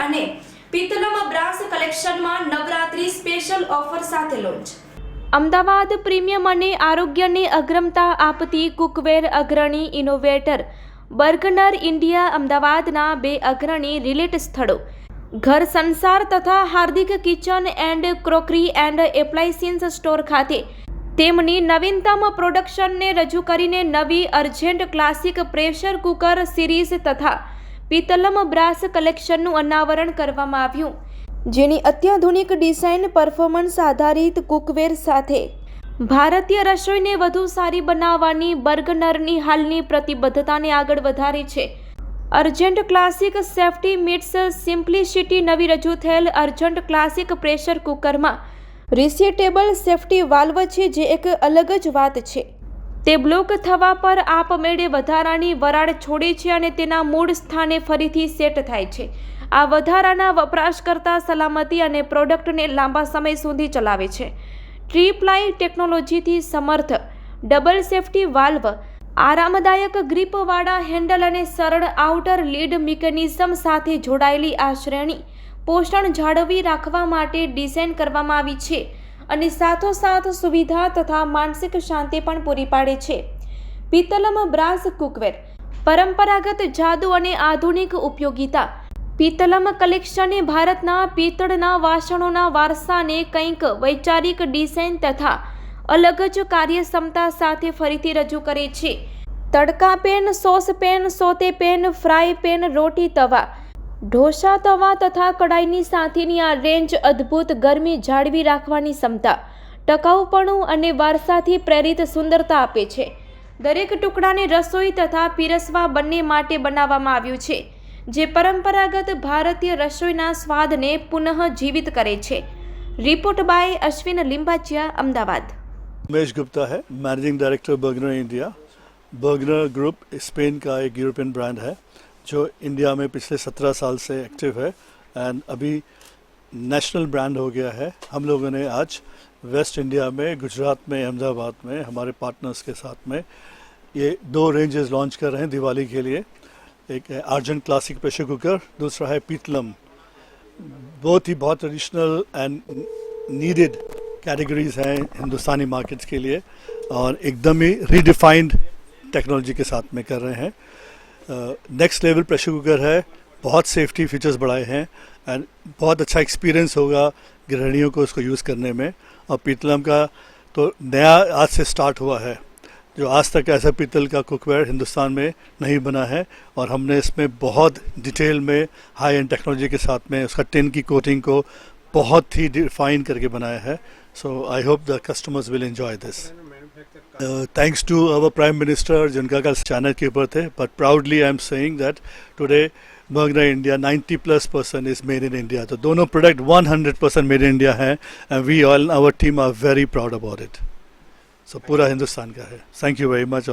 અને પિત્તલમ બ્રાસ કલેક્શનમાં Navratri special offer સાથે લોન્ચ. અમદાવાદ પ્રીમિયમ અને આરોગ્યને અગ્રમતા આપતી કુકવેર અગ્રણી ઇનોવેટર બર્ગનર ઇન્ડિયા અમદાવાદના બે અગ્રણી રિલેટ સ્થળો. ઘર સંસાર તથા Hardik kitchen and crockery and appliances store ખાતે તેમની નવીનતમ પ્રોડક્શનને રજૂ કરીને નવી Argent classic pressure cooker series તથા પિત્તલમ બ્રાસ કલેક્શનનું અનાવરણ કરવામાં આવ્યું. જેની અત્યાધુનિક ડિઝાઇન પરફોર્મન્સ આધારિત કુકવેર સાથે. ભારતીય રસોઈને વધુ સારી બનાવવાની બર્ગનરની હાલની પ્રતિબદ્ધતાને આગળ વધારી છે. Argent classic safety meets simplicity નવી રજૂ થયેલ અર્જન્ટ ક્લાસિક પ્રેશર કુકરમાં. રિસેટેબલ સેફ્ટી વાલ્વ છે જે એક અલગ જ વાત છે. તે બ્લોક થવા પર આપમેળે વધારાની વરાળ છોડે છે અને તેના મૂળ સ્થાને ફરીથી સેટ થાય છે. આ વધારાના વપરાશકર્તા સલામતી અને પ્રોડક્ટને લાંબા સમય સુધી ચલાવે છે. ટ્રી પ્લાય ટેકનોલોજીથી સમર્થ, ડબલ સેફ્ટી વાલ્વ, આરામદાયક ગ્રીપવાળા હેન્ડલ અને સરળ આઉટર લીડ મિકેનિઝમ સાથે જોડાયેલી આ શ્રેણી, પોષણ જાળવી રાખવા માટે ડિઝાઇન કરવામાં આવી છે. અને સાથોસાથ સુવિધા તથા માનસિક શાંતિ પણ પૂરી પાડે છે. પિત્તલમ બ્રાસ કુકવેર, પરંપરાગત જાદુ અને આધુનિક ઉપયોગિતા. પિત્તલમ કલેક્શને ભારતના પિત્તળના વાસણોના વારસાને કંઈક વૈચારિક ડિઝાઇન તથા અલગ જ કાર્યક્ષમતા સાથે ફરીથી રજૂ કરે છે. Tadka pan, sauce pan, saute pan, fry pan, roti, tawa dosa તવા તથા કડાઈની સાથેની આ રેન્જ અદ્ભુત ગરમી જાળવી રાખવાની ક્ષમતા ટકાઉપણું અને વારસાથી પ્રેરિત સુંદરતા આપે છે દરેક ટુકડાને રસોઈ તથા પીરસવા બંને માટે બનાવવામાં આવ્યું છે જે પરંપરાગત ભારતીય રસોઈના સ્વાદને પુનઃ જીવિત કરે છે રિપોર્ટ બાય અશ્વિન લિંબાચિયા અમદાવાદ उमेश गुप्ता है managing director Bergner India Bergner group Spain का एक यूरोपियन ब्रांड है जो इंडिया में पिछले सत्रह साल से एक्टिव है एंड अभी नेशनल ब्रांड हो गया है। हम लोगों ने आज वेस्ट इंडिया में गुजरात में अहमदाबाद में, हमारे पार्टनर्स के साथ में ये दो रेंजेस लॉन्च कर रहे हैं दिवाली के लिए। एक है आर्जन क्लासिक प्रेशर कुकर दूसरा है पीतलम बहुत ही, बहुत ट्रेडिशनल एंड नीडेड कैटेगरीज हैं हिंदुस्तानी मार्केट्स के लिए, और एकदम ही रीडिफाइंड टेक्नोलॉजी के साथ में कर रहे हैं। नेक्स्ट लेवल प्रेशर कुकर है, बहुत सेफ्टी फीचर्स बढ़ाए हैं एंड बहुत अच्छा एक्सपीरियंस होगा गृहणियों को उसको यूज़ करने में। और पीतलम का तो नया आज से स्टार्ट हुआ है, जो आज तक ऐसा पीतल का कुकवेयर हिंदुस्तान में नहीं बना है, और हमने इसमें बहुत डिटेल में हाई एंड टेक्नोलॉजी के साथ में उसका टिन की कोटिंग को बहुत ही डिफाइन करके बनाया है। So I hope the customers will enjoy this thanks to our prime minister जिनका कल चैनल के ऊपर थे but proudly I am saying that today Magna India 90 plus percent is made in India तो दोनों product 100 percent made in India है and we all our team are very proud about it so पूरा हिंदुस्तान का है. Thank you very much